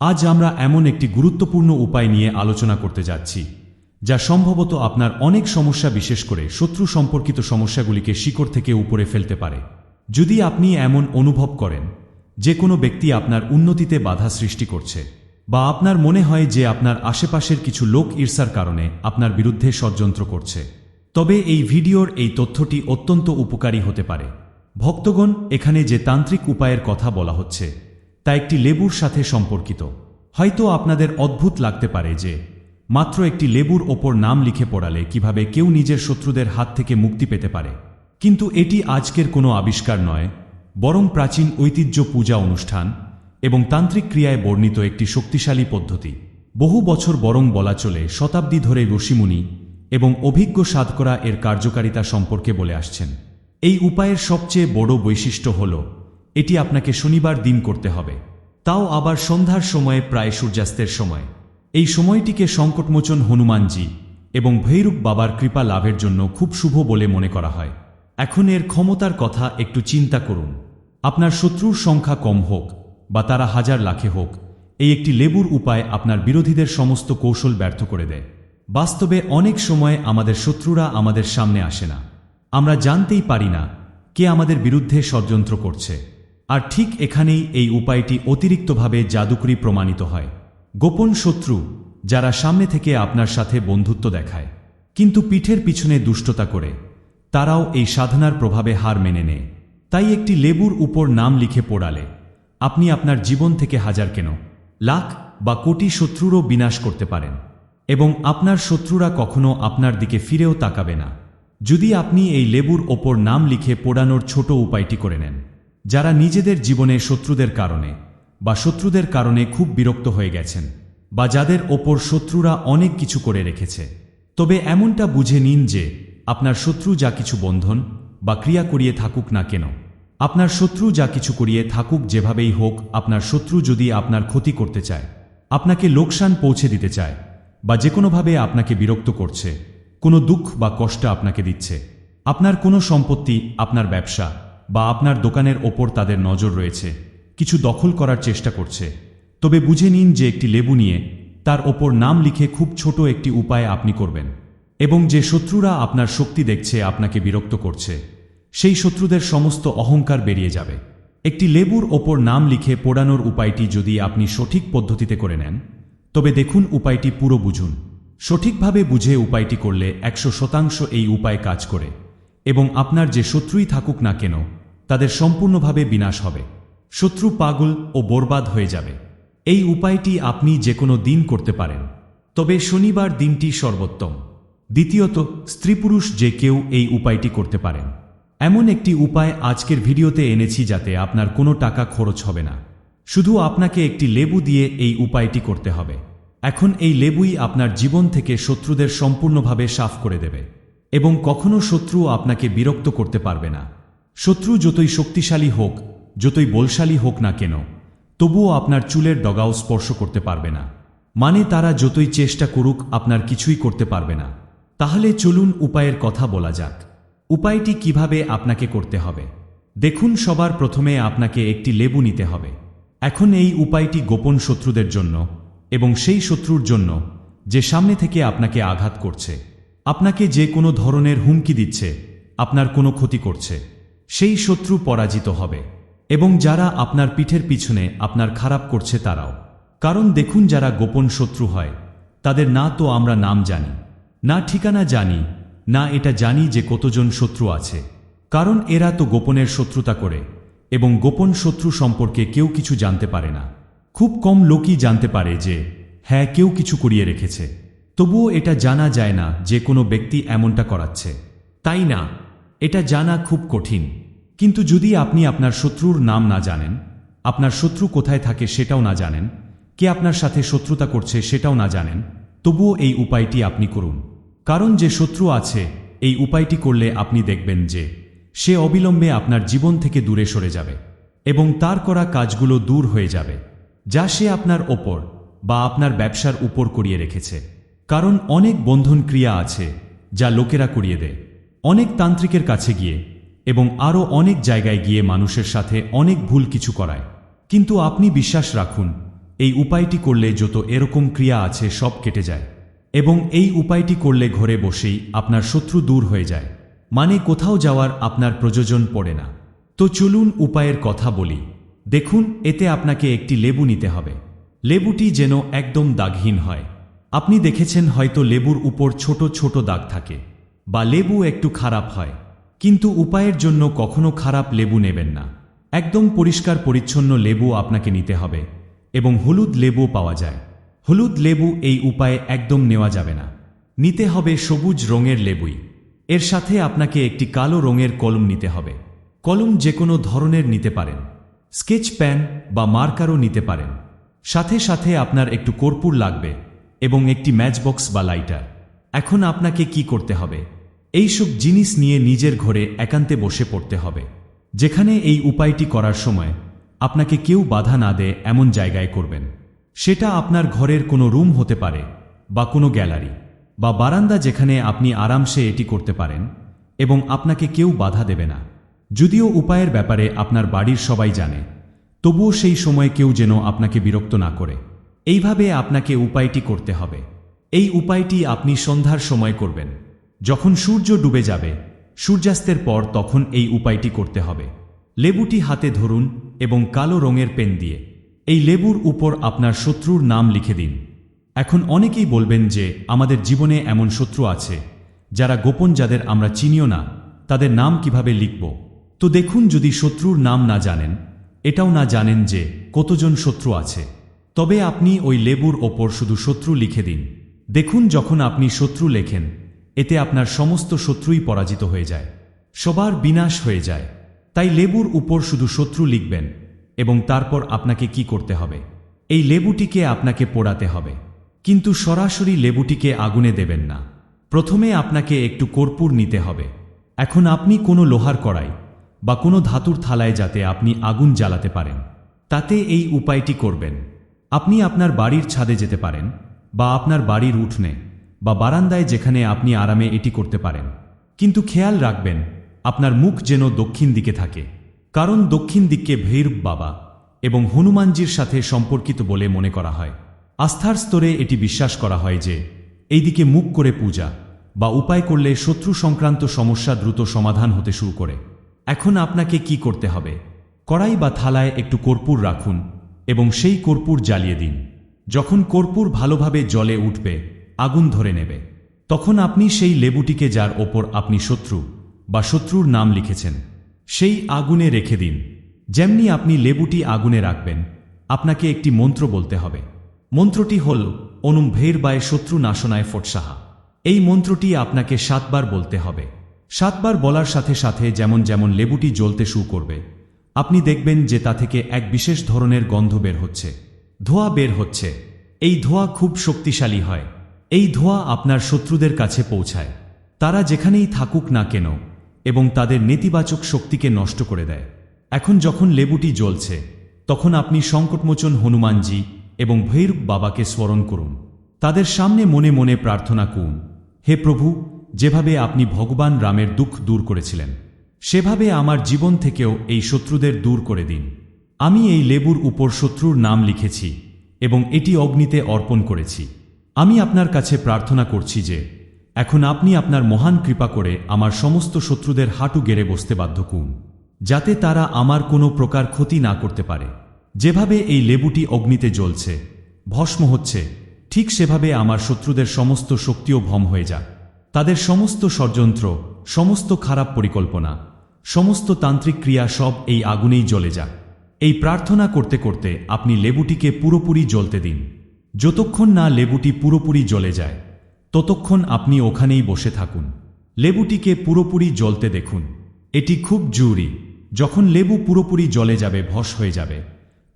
আজ আমরা এমন একটি গুরুত্বপূর্ণ উপায় নিয়ে আলোচনা করতে যাচ্ছি, যা সম্ভবত আপনার অনেক সমস্যা, বিশেষ করে শত্রু সম্পর্কিত সমস্যাগুলিকে শিকড় থেকে উপরে ফেলতে পারে। যদি আপনি এমন অনুভব করেন, যে কোনো ব্যক্তি আপনার উন্নতিতে বাধা সৃষ্টি করছে, বা আপনার মনে হয় যে আপনার আশেপাশের কিছু লোক ঈর্ষার কারণে আপনার বিরুদ্ধে ষড়যন্ত্র করছে। তবে এই ভিডিওর এই তথ্যটি অত্যন্ত উপকারী হতে পারে। ভক্তগণ, এখানে যে তান্ত্রিক উপায়ের কথা বলা হচ্ছে তা একটি লেবুর সাথে সম্পর্কিত। হয়তো আপনাদের অদ্ভুত লাগতে পারে যে, মাত্র একটি লেবুর ওপর নাম লিখে পড়ালে কীভাবে কেউ নিজের শত্রুদের হাত থেকে মুক্তি পেতে পারে। কিন্তু এটি আজকের কোনো আবিষ্কার নয়, বরং প্রাচীন ঐতিহ্য পূজা অনুষ্ঠান এবং তান্ত্রিক ক্রিয়ায় বর্ণিত একটি শক্তিশালী পদ্ধতি। বহু বছর বরং বলা চলে শতাব্দী ধরে ঋষিমুনি এবং অভিজ্ঞ সাধকরা এর কার্যকারিতা সম্পর্কে বলে আসছেন। এই উপায়ের সবচেয়ে বড় বৈশিষ্ট্য হল এটি আপনাকে শনিবার দিন করতে হবে। তাও আবার সন্ধ্যার সময়ে প্রায় সূর্যাস্তের সময়। এই সময়টিকে সংকটমোচন হনুমানজি এবং ভৈরব বাবার কৃপা লাভের জন্য খুব শুভ বলে মনে করা হয়। এখন এর ক্ষমতার কথা একটু চিন্তা করুন। আপনার শত্রুর সংখ্যা কম হোক বা তারা হাজার লাখে হোক, এই একটি লেবুর উপায় আপনার বিরোধীদের সমস্ত কৌশল ব্যর্থ করে দেয়। বাস্তবে অনেক সময় আমাদের শত্রুরা আমাদের সামনে আসে না। আমরা জানতেই পারি না কে আমাদের বিরুদ্ধে ষড়যন্ত্র করছে। আর ঠিক এখানেই এই উপায়টি অতিরিক্তভাবে জাদুকরি প্রমাণিত হয়। গোপন শত্রু, যারা সামনে থেকে আপনার সাথে বন্ধুত্ব দেখায়, কিন্তু পিঠের পিছনে দুষ্টতা করে, তারাও এই সাধনার প্রভাবে হার মেনে নেয়। তাই একটি লেবুর উপর নাম লিখে পড়ালে, আপনি আপনার জীবন থেকে হাজার কেন, লাখ বা কোটি শত্রুরও বিনাশ করতে পারেন। এবং আপনার শত্রুরা কখনো আপনার দিকে ফিরেও তাকাবে না। যদি আপনি এই লেবুর ওপর নাম লিখে পোড়ানোর ছোট উপায়টি করে নেন। যারা নিজেদের জীবনে শত্রুদের কারণে বা শত্রুদের কারণে খুব বিরক্ত হয়ে গেছেন বা যাদের ওপর শত্রুরা অনেক কিছু করে রেখেছে। তবে এমনটা বুঝে নিন যে আপনার শত্রু যা কিছু বন্ধন বা ক্রিয়া করিয়ে থাকুক না কেন। আপনার শত্রু যা কিছু করিয়ে থাকুক যেভাবেই হোক, আপনার শত্রু যদি আপনার ক্ষতি করতে চায়, আপনাকে লোকসান পৌঁছে দিতে চায় বা যে কোনোভাবে আপনাকে বিরক্ত করছে, কোনো দুঃখ বা কষ্ট আপনাকে দিচ্ছে, আপনার কোনো সম্পত্তি, আপনার ব্যবসা বা আপনার দোকানের ওপর তাদের নজর রয়েছে। কিছু দখল করার চেষ্টা করছে। তবে বুঝে নিন যে একটি লেবু নিয়ে তার ওপর নাম লিখে খুব ছোট একটি উপায় আপনি করবেন এবং যে শত্রুরা আপনার শক্তি দেখছে আপনাকে বিরক্ত করছে, সেই শত্রুদের সমস্ত অহংকার বেরিয়ে যাবে। একটি লেবুর ওপর নাম লিখে পোড়ানোর উপায়টি যদি আপনি সঠিক পদ্ধতিতে করে নেন, তবে দেখুন উপায়টি পুরো বুঝুন। সঠিকভাবে বুঝে উপায়টি করলে একশো শতাংশ এই উপায় কাজ করে এবং আপনার যে শত্রুই থাকুক না কেন তাদের সম্পূর্ণভাবে বিনাশ হবে। শত্রু পাগল ও বরবাদ হয়ে যাবে। এই উপায়টি আপনি যে কোনো দিন করতে পারেন। তবে শনিবার দিনটি সর্বোত্তম। দ্বিতীয়ত স্ত্রী পুরুষ যে কেউ এই উপায়টি করতে পারেন। এমন একটি উপায় আজকের ভিডিওতে এনেছি যাতে আপনার কোনো টাকা খরচ হবে না। শুধু আপনাকে একটি লেবু দিয়ে এই উপায়টি করতে হবে। এখন এই লেবুই আপনার জীবন থেকে শত্রুদের সম্পূর্ণভাবে সাফ করে দেবে। এবং কখনো শত্রু আপনাকে বিরক্ত করতে পারবে না। শত্রু যতই শক্তিশালী হোক, যতই বলশালী হোক না কেন, তবুও আপনার চুলের ডগাও স্পর্শ করতে পারবে না। মানে তারা যতই চেষ্টা করুক, আপনার কিছুই করতে পারবে না। তাহলে চলুন উপায়ের কথা বলা যাক। উপায়টি কীভাবে আপনাকে করতে হবে? দেখুন, সবার প্রথমে আপনাকে একটি লেবু নিতে হবে। এখন এই উপায়টি গোপন শত্রুদের জন্য এবং সেই শত্রুর জন্য যে সামনে থেকে আপনাকে আঘাত করছে। আপনাকে যে কোনো ধরনের হুমকি দিচ্ছে, আপনার কোনো ক্ষতি করছে। সেই শত্রু পরাজিত হবে। এবং যারা আপনার পিঠের পিছনে আপনার খারাপ করছে তারাও। কারণ দেখুন যারা গোপন শত্রু হয়, তাদের না তো আমরা নাম জানি, না ঠিকানা জানি, না এটা জানি যে কতজন শত্রু আছে। কারণ এরা তো গোপনের শত্রুতা করে, এবং গোপন শত্রু সম্পর্কে কেউ কিছু জানতে পারে না। খুব কম লোকই জানতে পারে যে হ্যাঁ কেউ কিছু করিয়ে রেখেছে। তবুও এটা জানা যায় না যে কোনো ব্যক্তি এমনটা করাচ্ছে। তাই না? এটা জানা খুব কঠিন। কিন্তু যদি আপনি আপনার শত্রুর নাম না জানেন, আপনার শত্রু কোথায় থাকে সেটাও না জানেন, কে আপনার সাথে শত্রুতা করছে সেটাও না জানেন, তবুও এই উপায়টি আপনি করুন। কারণ যে শত্রু আছে, এই উপায়টি করলে আপনি দেখবেন যে, সে অবিলম্বে আপনার জীবন থেকে দূরে সরে যাবে এবং তার করা কাজগুলো দূর হয়ে যাবে, যা সে আপনার ওপর বা আপনার ব্যবসার উপর করিয়ে রেখেছে। কারণ অনেক বন্ধন ক্রিয়া আছে, যা লোকেরা করিয়ে দেয়। অনেক তান্ত্রিকের কাছে গিয়ে এবং আরও অনেক জায়গায় গিয়ে মানুষের সাথে অনেক ভুল কিছু করায়। কিন্তু আপনি বিশ্বাস রাখুন, এই উপায়টি করলে যত এরকম ক্রিয়া আছে সব কেটে যায় এবং এই উপায়টি করলে ঘরে বসেই আপনার শত্রু দূর হয়ে যায়। মানে কোথাও যাওয়ার আপনার প্রয়োজন পড়ে না। তো চলুন উপায়ের কথা বলি। দেখুন, এতে আপনাকে একটি লেবু নিতে হবে। লেবুটি যেন একদম দাগহীন হয়। আপনি দেখেছেন হয়তো লেবুর উপর ছোট ছোট দাগ থাকে। বা লেবু একটু খারাপ হয়। কিন্তু উপায়ের জন্য কখনো খারাপ লেবু নেবেন না। একদম পরিষ্কার পরিচ্ছন্ন লেবু আপনাকে নিতে হবে এবং হলুদ লেবু পাওয়া যায়। হলুদ লেবু এই উপায়ে একদম নেওয়া যাবে না। নিতে হবে সবুজ রঙের লেবুই। এর সাথে আপনাকে একটি কালো রঙের কলম নিতে হবে। কলম যে কোনো ধরনের নিতে পারেন। স্কেচ প্যান বা মার্কারও নিতে পারেন। সাথে সাথে আপনার একটু কর্পূর লাগবে এবং একটি ম্যাচবক্স বা লাইটার। এখন আপনাকে কি করতে হবে? এইসব জিনিস নিয়ে নিজের ঘরে একান্তে বসে পড়তে হবে। যেখানে এই উপায়টি করার সময় আপনাকে কেউ বাধা না দেয় এমন জায়গায় করবেন। সেটা আপনার ঘরের কোনো রুম হতে পারে বা কোনো গ্যালারি বা বারান্দা যেখানে আপনি আরামসে এটি করতে পারেন এবং আপনাকে কেউ বাধা দেবে না। যদিও উপায়ের ব্যাপারে আপনার বাড়ির সবাই জানে, তবুও সেই সময় কেউ যেন আপনাকে বিরক্ত না করে। এইভাবে আপনাকে উপায়টি করতে হবে। এই উপায়টি আপনি সন্ধ্যার সময় করবেন। যখন সূর্য ডুবে যাবে, সূর্যাস্তের পর তখন এই উপায়টি করতে হবে। লেবুটি হাতে ধরুন এবং কালো রঙের পেন দিয়ে। এই লেবুর উপর আপনার শত্রুর নাম লিখে দিন। এখন অনেকেই বলবেন যে, আমাদের জীবনে এমন শত্রু আছে, যারা গোপন যাদের আমরা চিনিও না, তাদের নাম কীভাবে লিখব? তো দেখুন যদি শত্রুর নাম না জানেন, এটাও না জানেন যে, কতজন শত্রু আছে। তবে আপনি ওই লেবুর ওপর শুধু শত্রু লিখে দিন। দেখুন যখন আপনি শত্রু লেখেন এতে আপনার সমস্ত শত্রুই পরাজিত হয়ে যায়। সবার বিনাশ হয়ে যায়। তাই লেবুর উপর শুধু শত্রু লিখবেন এবং তারপর আপনাকে কি করতে হবে? এই লেবুটিকে আপনাকে পোড়াতে হবে। কিন্তু সরাসরি লেবুটিকে আগুনে দেবেন না। প্রথমে আপনাকে একটু কর্পূর নিতে হবে। এখন আপনি কোনো লোহার কড়াই বা কোনো ধাতুর থালায় যাতে আপনি আগুন জ্বালাতে পারেন। তাতে এই উপায়টি করবেন। আপনি আপনার বাড়ির ছাদে যেতে পারেন বা আপনার বাড়ির উঠোনে। বা বারান্দায় যেখানে আপনি আরামে এটি করতে পারেন। কিন্তু খেয়াল রাখবেন, আপনার মুখ যেন দক্ষিণ দিকে থাকে। কারণ দক্ষিণ দিককে ভৈরব বাবা এবং হনুমানজির সাথে সম্পর্কিত বলে মনে করা হয়। আস্থার স্তরে এটি বিশ্বাস করা হয় যে এই দিকে মুখ করে পূজা বা উপায় করলে শত্রু সংক্রান্ত সমস্যা দ্রুত সমাধান হতে শুরু করে। এখন আপনাকে কি করতে হবে? কড়াই বা থালায় একটু কর্পূর রাখুন এবং সেই কর্পূর জ্বালিয়ে দিন। যখন কর্পূর ভালোভাবে জলে উঠবে আগুন ধরে নেবে। তখন আপনি সেই লেবুটিকে যার ওপর আপনি শত্রু বা শত্রুর নাম লিখেছেন, সেই আগুনে রেখে দিন। যেমনি আপনি লেবুটি আগুনে রাখবেন, আপনাকে একটি মন্ত্র বলতে হবে। মন্ত্রটি হল, অনুম ভেরবায় শত্রু নাশনায় ফোটসাহা। এই মন্ত্রটি আপনাকে সাতবার বলতে হবে। সাতবার বলার সাথে সাথে যেমন যেমন লেবুটি জ্বলতে শুরু করবে, আপনি দেখবেন যে তা থেকে এক বিশেষ ধরনের গন্ধ বের হচ্ছে। ধোঁয়া বের হচ্ছে। এই ধোঁয়া খুব শক্তিশালী হয়। এই ধোঁয়া আপনার শত্রুদের কাছে পৌঁছায়। তারা যেখানেই থাকুক না কেন এবং তাদের নেতিবাচক শক্তিকে নষ্ট করে দেয়। এখন যখন লেবুটি জ্বলছে, তখন আপনি সংকটমোচন হনুমানজি এবং ভৈরব বাবাকে স্মরণ করুন। তাদের সামনে মনে মনে প্রার্থনা করুন, হে প্রভু, যেভাবে আপনি ভগবান রামের দুঃখ দূর করেছিলেন, সেভাবে আমার জীবন থেকেও এই শত্রুদের দূর করে দিন। আমি এই লেবুর উপর শত্রুর নাম লিখেছি এবং এটি অগ্নিতে অর্পণ করেছি। আমি আপনার কাছে প্রার্থনা করছি যে, এখন আপনি আপনার মহান কৃপা করে আমার সমস্ত শত্রুদের হাঁটু গেড়ে বসতে বাধ্য করুন, যাতে তারা আমার কোনো প্রকার ক্ষতি না করতে পারে। যেভাবে এই লেবুটি অগ্নিতে জ্বলছে, ভস্ম হচ্ছে, ঠিক সেভাবে আমার শত্রুদের সমস্ত শক্তিও ভম হয়ে যাক। তাদের সমস্ত ষড়যন্ত্র, সমস্ত খারাপ পরিকল্পনা, সমস্ত তান্ত্রিক ক্রিয়া সব এই আগুনেই জ্বলে যাক। এই প্রার্থনা করতে করতে আপনি লেবুটিকে পুরোপুরি জ্বলতে দিন। যতক্ষণ না লেবুটি পুরোপুরি জ্বলে যায়, ততক্ষণ আপনি ওখানেই বসে থাকুন। লেবুটিকে পুরোপুরি জ্বলতে দেখুন। এটি খুব জরুরি। যখন লেবু পুরোপুরি জলে যাবে ভস হয়ে যাবে,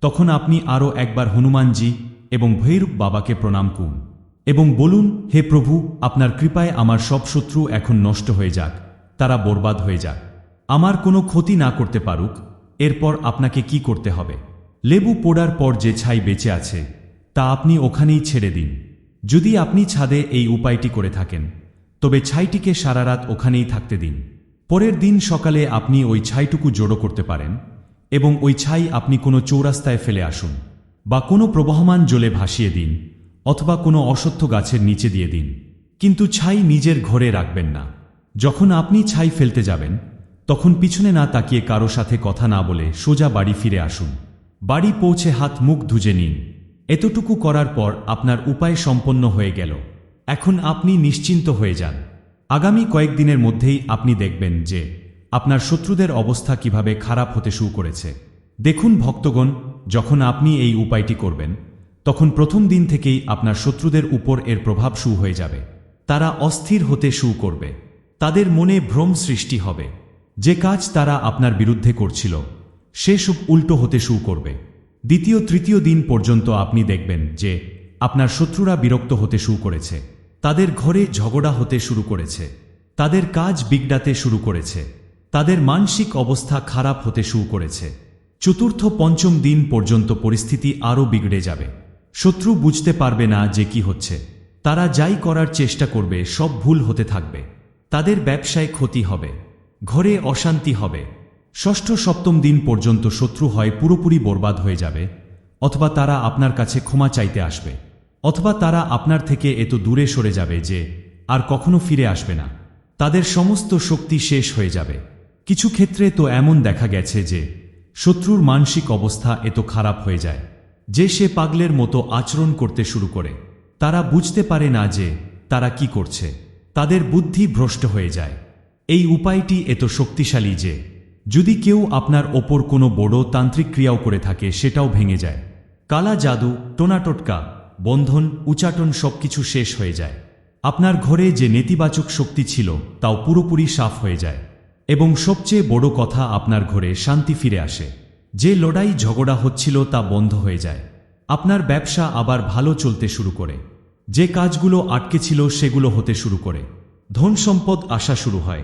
তখন আপনি আরও একবার হনুমানজি এবং ভৈরূপ বাবাকে প্রণাম করুন এবং বলুন, হে প্রভু, আপনার কৃপায় আমার সব শত্রু এখন নষ্ট হয়ে যাক, তারা বরবাদ হয়ে যাক। আমার কোনো ক্ষতি না করতে পারুক, এরপর আপনাকে কি করতে হবে? লেবু পোড়ার পর যে ছাই বেঁচে আছে তা আপনি ওখানেই ছেড়ে দিন। যদি আপনি ছাদে এই উপায়টি করে থাকেন, তবে ছাইটিকে সারা রাত ওখানেই থাকতে দিন। পরের দিন সকালে আপনি ওই ছাইটুকু জড়ো করতে পারেন এবং ওই ছাই আপনি কোনো চৌরাস্তায় ফেলে আসুন বা কোনো প্রবহমান জলে ভাসিয়ে দিন অথবা কোনো অসত্য গাছের নিচে দিয়ে দিন। কিন্তু ছাই নিজের ঘরে রাখবেন না। যখন আপনি ছাই ফেলতে যাবেন, তখন পিছনে না তাকিয়ে কারও সাথে কথা না বলে সোজা বাড়ি ফিরে আসুন। বাড়ি পৌঁছে হাত মুখ ধুজে নিন। এতটুকু করার পর আপনার উপায় সম্পন্ন হয়ে গেল। এখন আপনি নিশ্চিন্ত হয়ে যান। আগামী কয়েকদিনের মধ্যেই আপনি দেখবেন যে, আপনার শত্রুদের অবস্থা কীভাবে খারাপ হতে শুরু করেছে। দেখুন ভক্তগণ, যখন আপনি এই উপায়টি করবেন, তখন প্রথম দিন থেকেই আপনার শত্রুদের উপর এর প্রভাব শুরু হয়ে যাবে। তারা অস্থির হতে শুরু করবে। তাদের মনে ভ্রম সৃষ্টি হবে। যে কাজ তারা আপনার বিরুদ্ধে করছিল সে সব উল্টো হতে শুরু করবে। দ্বিতীয়, তৃতীয় দিন পর্যন্ত আপনি দেখবেন যে আপনার শত্রুরা বিরক্ত হতে শুরু করেছে। তাদের ঘরে ঝগড়া হতে শুরু করেছে। তাদের কাজ বিগড়াতে শুরু করেছে। তাদের মানসিক অবস্থা খারাপ হতে শুরু করেছে। চতুর্থ, পঞ্চম দিন পর্যন্ত পরিস্থিতি আরও বিগড়ে যাবে। শত্রু বুঝতে পারবে না যে কি হচ্ছে। তারা যাই করার চেষ্টা করবে, সব ভুল হতে থাকবে। তাদের ব্যবসায় ক্ষতি হবে। ঘরে অশান্তি হবে। ষষ্ঠ সপ্তম দিন পর্যন্ত শত্রু হয় পুরোপুরি বরবাদ হয়ে যাবে, অথবা তারা আপনার কাছে ক্ষমা চাইতে আসবে, অথবা তারা আপনার থেকে এত দূরে সরে যাবে যে আর কখনো ফিরে আসবে না। তাদের সমস্ত শক্তি শেষ হয়ে যাবে। কিছু ক্ষেত্রে তো এমন দেখা গেছে যে শত্রুর মানসিক অবস্থা এত খারাপ হয়ে যায়। যে সে পাগলের মতো আচরণ করতে শুরু করে, তারা বুঝতে পারে না যে তারা কি করছে। তাদের বুদ্ধি ভ্রষ্ট হয়ে যায়। এই উপায়টি এত শক্তিশালী যে যদি কেউ আপনার ওপর কোনো বড় তান্ত্রিক ক্রিয়াও করে থাকে, সেটাও ভেঙে যায়। কালা জাদু টোনাটোটকা বন্ধন, উচাটন সবকিছু শেষ হয়ে যায়। আপনার ঘরে যে নেতিবাচক শক্তি ছিল, তাও পুরোপুরি সাফ হয়ে যায়। এবং সবচেয়ে বড় কথা আপনার ঘরে শান্তি ফিরে আসে। যে লড়াই ঝগড়া হচ্ছিল, তা বন্ধ হয়ে যায়। আপনার ব্যবসা আবার ভালো চলতে শুরু করে। যে কাজগুলো আটকে ছিল, সেগুলো হতে শুরু করে। ধন সম্পদ আসা শুরু হয়।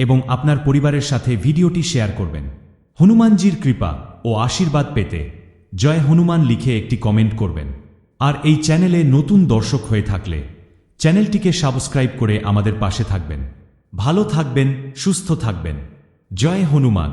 এবং আপনার পরিবারের সাথে ভিডিওটি শেয়ার করবেন। হনুমানজির কৃপা ও আশীর্বাদ পেতে জয় হনুমান লিখে একটি কমেন্ট করবেন। আর এই চ্যানেলে নতুন দর্শক হয়ে থাকলে চ্যানেলটিকে সাবস্ক্রাইব করে আমাদের পাশে থাকবেন। ভালো থাকবেন, সুস্থ থাকবেন। জয় হনুমান।